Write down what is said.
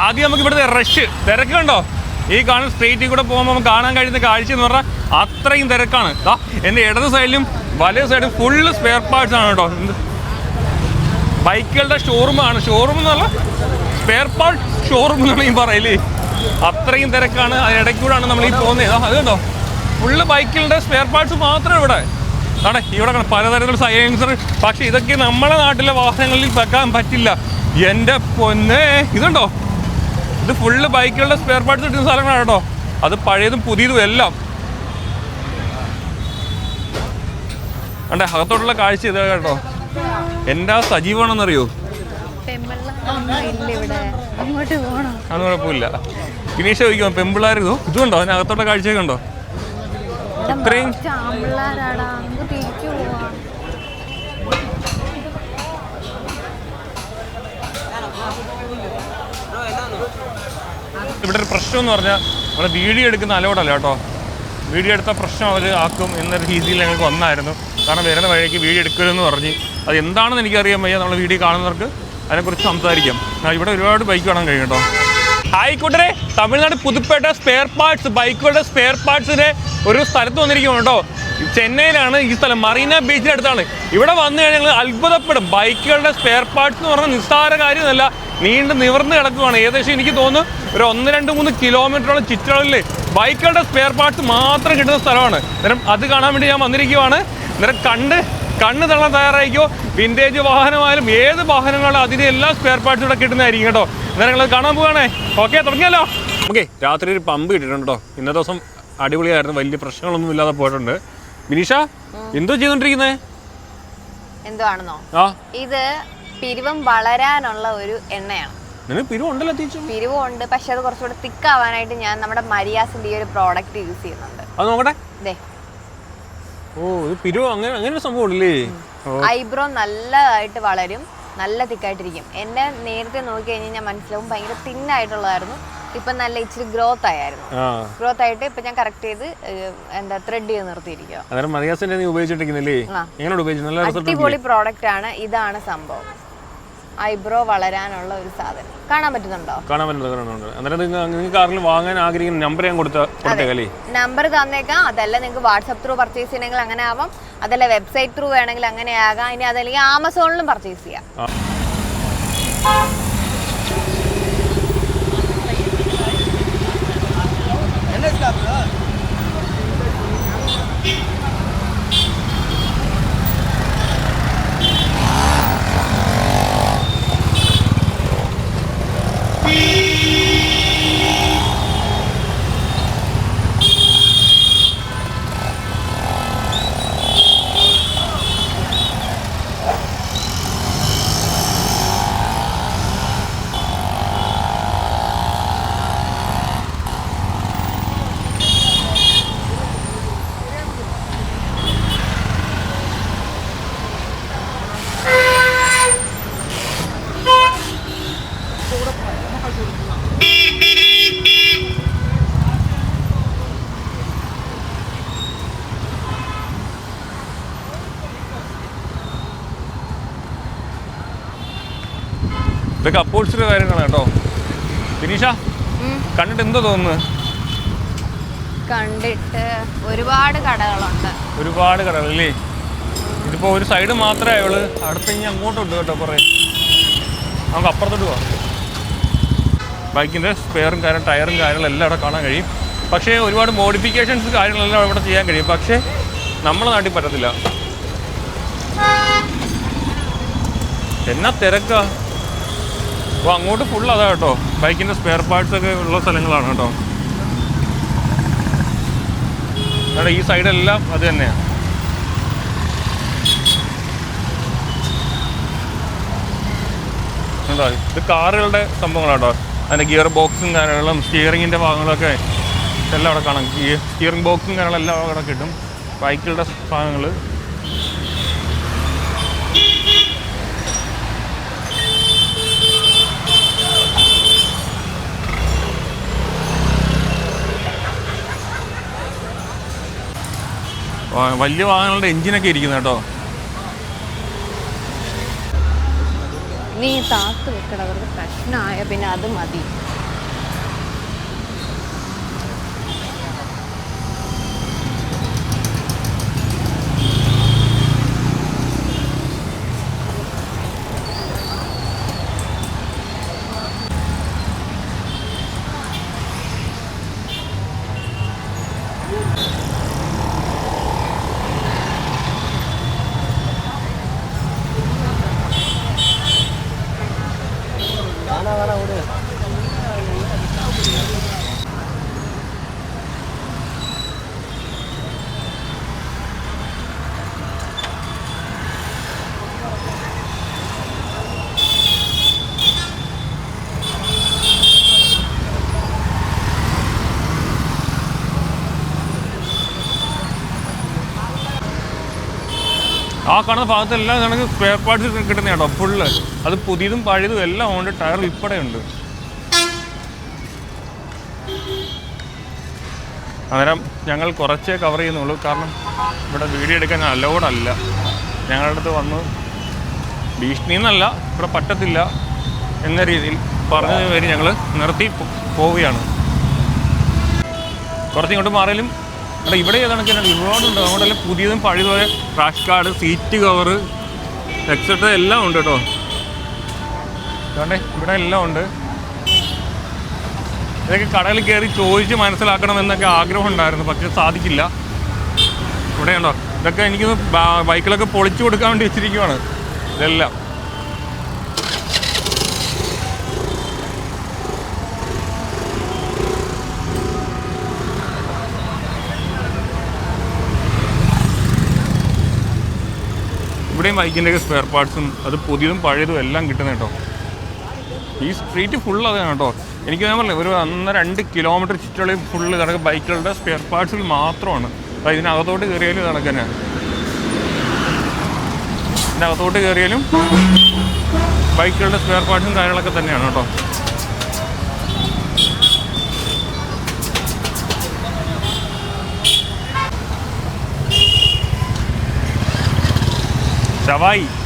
ആദ്യം നമുക്ക് ഇവിടുത്തെ റഷ് തിരക്ക് കണ്ടോ? ഈ കാണുന്ന സ്ട്രീറ്റിൽ കൂടെ പോകുമ്പോൾ നമുക്ക് കാണാൻ കഴിയുന്ന കാഴ്ച എന്ന് പറഞ്ഞാൽ അത്രയും തിരക്കാണ്. ദാ എന്റെ ഇടത് സൈഡിലും വലത് സൈഡിലും ഫുള്ള് സ്പെയർ പാർട്സ് ആണ് കേട്ടോ. ബൈക്കുകളുടെ ഷോറൂമാണ് ഷോറൂം എന്നുള്ള സ്പെയർ പാർട്ട് ഷോറൂം എന്നാണ് ഈ പറയൽ. അത്രയും തിരക്കാണ്. അതിനിടയ്ക്കൂടാണ് നമ്മൾ ഈ പോകുന്നത്. അത് ഫുള്ള് ബൈക്കുകളുടെ സ്പെയർ പാർട്സ് മാത്രമേ ഇവിടെ. ആണ് ഇവിടെ കാണാം പലതരത്തിലുള്ള സൈലൻസർ പക്ഷേ ഇതൊക്കെ നമ്മളെ നാട്ടിലെ വാഹനങ്ങളിൽ വെക്കാൻ പറ്റില്ല. എന്റെ പൊന്നേ ഇതുണ്ടോ? ഇത് ഫുള്ള് ബൈക്കുകളുടെ സ്പെയർ പാർട്സ് കിട്ടുന്ന സ്ഥലങ്ങളാണ് കേട്ടോ. അത് പഴയതും പുതിയതും എല്ലാം. അണ്ടേ അകത്തോട്ടുള്ള കാഴ്ച ഇതാ കേട്ടോ. സജീവമാണെന്നറിയോ ഇവിടെ അങ്ങോട്ട് പോകണം അതൊന്നും കുഴപ്പമില്ല. ഗിനീഷ ചോദിക്കോ പെമ്പിള്ളാർ ഇതോ ഇതുണ്ടോ? അതിനകത്തോടെ കാഴ്ചയൊക്കെ ഉണ്ടോ? ഇത്രയും ആമ്പിള്ളാരാടാ നമുക്ക് തിരിച്ചു പോവാം ഇവിടെ ഒരു പ്രശ്നം എന്ന് പറഞ്ഞാൽ ഇവിടെ വീഡിയോ എടുക്കുന്ന അലോഡല്ല കേട്ടോ. വീഡിയോ എടുത്ത പ്രശ്നം അവർ ആക്കും എന്നൊരു രീതിയിൽ ഞങ്ങൾക്ക് വന്നായിരുന്നു. കാരണം വരുന്ന വഴിക്ക് വീഡിയോ എടുക്കരുതെന്ന് പറഞ്ഞ് അത് എന്താണെന്ന് എനിക്കറിയാൻ വയ്യ. നമ്മൾ വീഡിയോ കാണുന്നവർക്ക് അതിനെക്കുറിച്ച് സംസാരിക്കാം. ഇവിടെ ഒരുപാട് ബൈക്ക് കാണാൻ കഴിയും കേട്ടോ. ആയിക്കോട്ടെ തമിഴ്നാട് പുതുപ്പേട്ട സ്പെയർ പാർട്സ് ബൈക്കുകളുടെ സ്പെയർ പാർട്സിന്റെ ഒരു സ്ഥലത്ത് വന്നിരിക്കുന്നു കേട്ടോ. ചെന്നൈയിലാണ് ഈ സ്ഥലം. മറീന ബീച്ചിന്റെ അടുത്താണ്. ഇവിടെ വന്നു കഴിഞ്ഞാൽ അത്ഭുതപ്പെടും. ബൈക്കുകളുടെ സ്പെയർ പാർട്സ് എന്ന് പറഞ്ഞാൽ നിസ്സാര കാര്യമല്ല. നീണ്ട് നിവർന്ന് കിടക്കുവാണ്. ഏകദേശം എനിക്ക് തോന്നുന്നു ഒരു ഒന്ന് രണ്ട് മൂന്ന് കിലോമീറ്ററോളം ചുറ്റളവിൽ ബൈക്കുകളുടെ സ്പെയർ പാർട്സ് മാത്രം കിട്ടുന്ന സ്ഥലമാണ്. അന്നേരം അത് കാണാൻ വേണ്ടി ഞാൻ വന്നിരിക്കുവാണ്. അന്നേരം കണ്ട് കണ്ണ് തള്ളാൻ തയ്യാറായിക്കോ വിന്റേജ് വാഹനമായാലും ഏത് വാഹനങ്ങളും അതിന്റെ എല്ലാ സ്പെയർ പാർട്സും ഇവിടെ കിട്ടുന്നതായിരിക്കും കേട്ടോ. അന്നേരം നിങ്ങൾ കാണാൻ പോവാണേ. ഓക്കെ തുടങ്ങിയല്ലോ ഓക്കെ രാത്രി ഒരു പമ്പ് കിട്ടിയിട്ടുണ്ട് കേട്ടോ. ഇന്നത്തെ ദിവസം അടിപൊളിയായിരുന്നു. വലിയ പ്രശ്നങ്ങളൊന്നും ഇല്ലാതെ പോയിട്ടുണ്ട്. വിനീഷ എന്തോ ചെയ്തോണ്ടിരിക്കുന്നേ? എന്തോ ആണെന്നോ? ഇത് പിരിവം വളരാനുള്ള ഒരു എണ്ണയാണ്. പിരിവുണ്ട് പക്ഷെ അത് കുറച്ചുകൂടെ തിക്ക് ആവാനായിട്ട് ഞാൻ നമ്മുടെ മരിയാസിന്റെ ഈ ഒരു പ്രോഡക്റ്റ് യൂസ് ചെയ്യുന്നുണ്ട്. അത് നോക്കട്ടെ. ഓ ഇത് പിരിവ് അങ്ങനെ അങ്ങനെ ഒരു സംഭവം ഇല്ലേ ഐബ്രോ നല്ലതായിട്ട് വളരും നല്ല തിക്കായിട്ടിരിക്കും. എന്നെ നേരത്തെ നോക്കി കഴിഞ്ഞാൽ ഞാൻ മനസ്സിലാവും ഭയങ്കര തിന്നായിട്ടുള്ളതായിരുന്നു. ഇപ്പം നല്ല ഇച്ചിരി ഗ്രോത്ത് ആയിരുന്നു ഗ്രോത്ത് ആയിട്ട് ഇപ്പം ഞാൻ കറക്റ്റ് ചെയ്ത് എന്താ ത്രെഡ് ചെയ്ത് നിർത്തിയിരിക്കുക അടിപൊളി പ്രോഡക്റ്റ് ആണ്. ഇതാണ് സംഭവം. ഐബ്രോ വളരാനുള്ള ഒരു സാധനം. കാണാൻ പറ്റുന്നുണ്ടോ? കാണാൻ പറ്റുന്നുണ്ട് നിങ്ങൾക്ക് ആരെങ്കിലും വാങ്ങാൻ ആഗ്രഹിക്കുന്ന നമ്പർ ഞാൻ കൊടുത്ത കൊടുത്തേക്കല്ലേ നമ്പർ തന്നേക്കാം. അതല്ല നിങ്ങൾക്ക് വാട്സപ്പ് ത്രൂ പർച്ചേസ് ചെയ്യണമെങ്കിൽ അങ്ങനെ ആവാം. അതല്ല വെബ്സൈറ്റ് ത്രൂ വേണമെങ്കിൽ അങ്ങനെ ആകാം. ഇനി അതല്ലെങ്കിൽ ആമസോണിലും പർച്ചേസ് ചെയ്യാം. ഇതൊക്കെ അപ്പോഴ്സിന്റെ കാര്യങ്ങളാണ് കേട്ടോ. വിനീഷ കണ്ടിട്ട് എന്തോ തോന്നുന്നു കണ്ടിട്ട് ഒരുപാട് കടകളുണ്ട്. ഒരുപാട് കടകളല്ലേ ഇതിപ്പോ ഒരു സൈഡ് മാത്രമേ അവൾ അടുത്ത് ഇനി അങ്ങോട്ടുണ്ട് കേട്ടോ കുറേ. നമുക്ക് അപ്പുറത്തോട്ട് പോവാം. ബൈക്കിന്റെ സ്പെയറും കാര്യം ടയറും കാര്യങ്ങളും എല്ലാം അവിടെ കാണാൻ കഴിയും. പക്ഷേ ഒരുപാട് മോഡിഫിക്കേഷൻസ് കാര്യങ്ങളെല്ലാം ഇവിടെ ചെയ്യാൻ കഴിയും. പക്ഷേ നമ്മളെ നാട്ടിൽ പറ്റത്തില്ല. എന്നാ തിരക്കാ? അപ്പോൾ അങ്ങോട്ട് ഫുൾ അതാ കേട്ടോ. ബൈക്കിന്റെ സ്പെയർ പാർട്സ് ഒക്കെ ഉള്ള സ്ഥലങ്ങളാണ് കേട്ടോ. അവിടെ ഈ സൈഡെല്ലാം അത് തന്നെയാണ് കണ്ടോ? ഇത് കാറുകളുടെ സംഭവങ്ങളാട്ടോ അതിന്റെ ഗിയർ ബോക്സും കാര്യങ്ങളും സ്റ്റിയറിങ്ങിന്റെ ഭാഗങ്ങളൊക്കെ എല്ലാം അവിടെ കാണാം. സ്റ്റിയറിംഗ് ബോക്സും കാര്യങ്ങളും എല്ലാം അവിടെ കിട്ടും. ബൈക്കുകളുടെ സാധനങ്ങൾ വലിയ വാഹനങ്ങളുടെ എഞ്ചിനൊക്കെ ഇരിക്കുന്നത് കേട്ടോ. നീ താത്ത് വെക്കണവർക്ക് പ്രശ്നമായ പിന്നെ അത് മതി. ആ കാണുന്ന ഭാഗത്തെല്ലാം നമുക്ക് സ്പെയർ പാർട്സ് കിട്ടുന്ന കേട്ടോ ഫുള്ള് അത് പുതിയതും പഴയതും എല്ലാം ഉണ്ട് ടയർ ഇപ്പടെ ഉണ്ട്. അന്നേരം ഞങ്ങൾ കുറച്ചേ കവർ ചെയ്യുന്നുള്ളൂ കാരണം ഇവിടെ വീഡിയോ എടുക്കാൻ അലോഡല്ല ഞങ്ങളുടെ അടുത്ത് വന്ന് ഭീഷണി എന്നല്ല ഇവിടെ പറ്റത്തില്ല എന്ന രീതിയിൽ പറഞ്ഞതിന് പേര് ഞങ്ങൾ നിർത്തി പോവുകയാണ്. കുറച്ച് ഇങ്ങോട്ട് മാറിയാലും അവിടെ ഇവിടെ ഏതാണെങ്കിൽ ഒരുപാടുണ്ട് അതുകൊണ്ടല്ല പുതിയതും പഴയതുപോലെ fresh card seat cover etcetera എല്ലാം ഉണ്ട് കേട്ടോ. ഇവിടെ എല്ലാം ഉണ്ട്. ഇതൊക്കെ കടയിൽ കയറി ചോദിച്ച് മനസ്സിലാക്കണം എന്നൊക്കെ ആഗ്രഹം ഉണ്ടായിരുന്നു പക്ഷെ സാധിക്കില്ല ഇവിടെ ഉണ്ടോ? ഇതൊക്കെ എനിക്ക് ബൈക്കിലൊക്കെ പൊളിച്ചു കൊടുക്കാൻ വേണ്ടി വെച്ചിരിക്കുവാണ്. ഇതെല്ലാം. ഇവിടെയും ബൈക്കിന്റെയൊക്കെ സ്പെയർ പാർട്സും അത് പുതിയതും പഴയതും എല്ലാം കിട്ടുന്ന കേട്ടോ. ഈ സ്ട്രീറ്റ് ഫുൾ അതാണ് കേട്ടോ. എനിക്ക് ഞാൻ പറഞ്ഞില്ല ഒരു അന്ന് രണ്ട് കിലോമീറ്റർ ചുറ്റുള്ള ഫുള്ള് കണക്ക് ബൈക്കുകളുടെ സ്പെയർ പാർട്സിൽ മാത്രമാണ്. അപ്പോൾ ഇതിനകത്തോട്ട് കയറിയാലും നടക്കാനാണ് ഇതിനകത്തോട്ട് കയറിയാലും ബൈക്കുകളുടെ സ്പെയർ പാർട്സും കാര്യങ്ങളൊക്കെ തന്നെയാണ് കേട്ടോ. ジャワイ